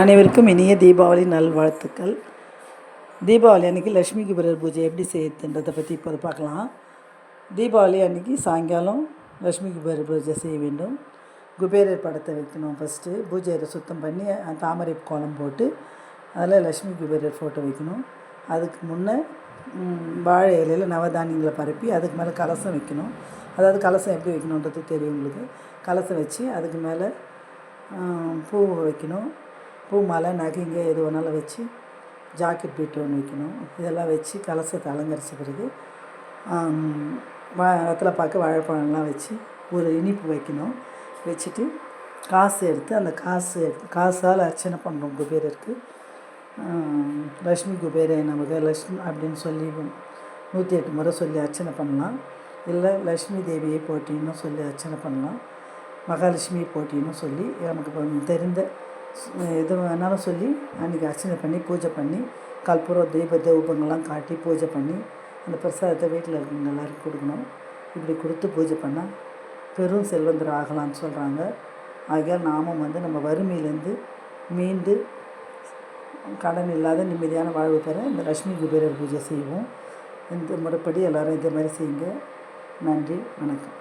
அனைவருக்கும் இனிய தீபாவளி நல்வாழ்த்துக்கள். தீபாவளி அன்றைக்கி லக்ஷ்மி குபேரர் பூஜை எப்படி செய்யுதுன்றதை பற்றி இப்போது பார்க்கலாம். தீபாவளி அன்றைக்கி சாயங்காலம் லக்ஷ்மி குபேரர் பூஜை செய்ய வேண்டும். குபேரர் படத்தை வைக்கணும் ஃபஸ்ட்டு பூஜை சுத்தம் பண்ணி தாமரை கோலம் போட்டு அதில் லக்ஷ்மி குபேரர் ஃபோட்டோ வைக்கணும். அதுக்கு முன்னே வாழை இலையில் நவதானியங்களை பரப்பி அதுக்கு மேலே கலசம் வைக்கணும். அதாவது கலசம் எப்படி வைக்கணுன்றது தெரியும் உங்களுக்கு. கலசம் வச்சு அதுக்கு மேலே பூ வைக்கணும். பூ மாலை நகைங்க எது வேணாலும் வச்சு ஜாக்கெட் பீட்டு ஒன்று வைக்கணும். இதெல்லாம் வச்சு கலசத்தை அலங்கரித்த பிறகு ஆம், வா வெத்தலை வாழைப்பழம்லாம் வச்சு ஒரு இனிப்பு வைக்கணும். வச்சுட்டு காசு எடுத்து அந்த காசு எடுத்து காசால் அர்ச்சனை பண்ணுறோம் குபேரருக்கு இருக்குது லக்ஷ்மி குபேரே நமக்கு லக்ஷ்மி அப்படின்னு சொல்லி நூற்றி எட்டு முறை சொல்லி அர்ச்சனை பண்ணலாம். இல்லை லக்ஷ்மி தேவியை போட்டின்னு சொல்லி அர்ச்சனை பண்ணலாம். மகாலட்சுமி போட்டின்னு சொல்லி நமக்கு தெரிந்த எது வேணாலும் சொல்லி அன்றைக்கி அர்ச்சனை பண்ணி பூஜை பண்ணி கற்பூரம் தீப தூபங்கள்லாம் காட்டி பூஜை பண்ணி அந்த பிரசாதத்தை வீட்டில் இருக்கவங்க எல்லாருக்கும் கொடுக்கணும். இப்படி கொடுத்து பூஜை பண்ணால் பெரும் செல்வந்தர் ஆகலாம்னு சொல்கிறாங்க ஆகையால் நாமும் வந்து நம்ம வறுமையிலேருந்து மீண்டு கடன் இல்லாத நிம்மதியான வாழ்வு பெற இந்த லக்ஷ்மி குபேரர் பூஜை செய்வோம். இந்த முறைப்படி எல்லாரும் இதே மாதிரி செய்யுங்க. நன்றி வணக்கம்.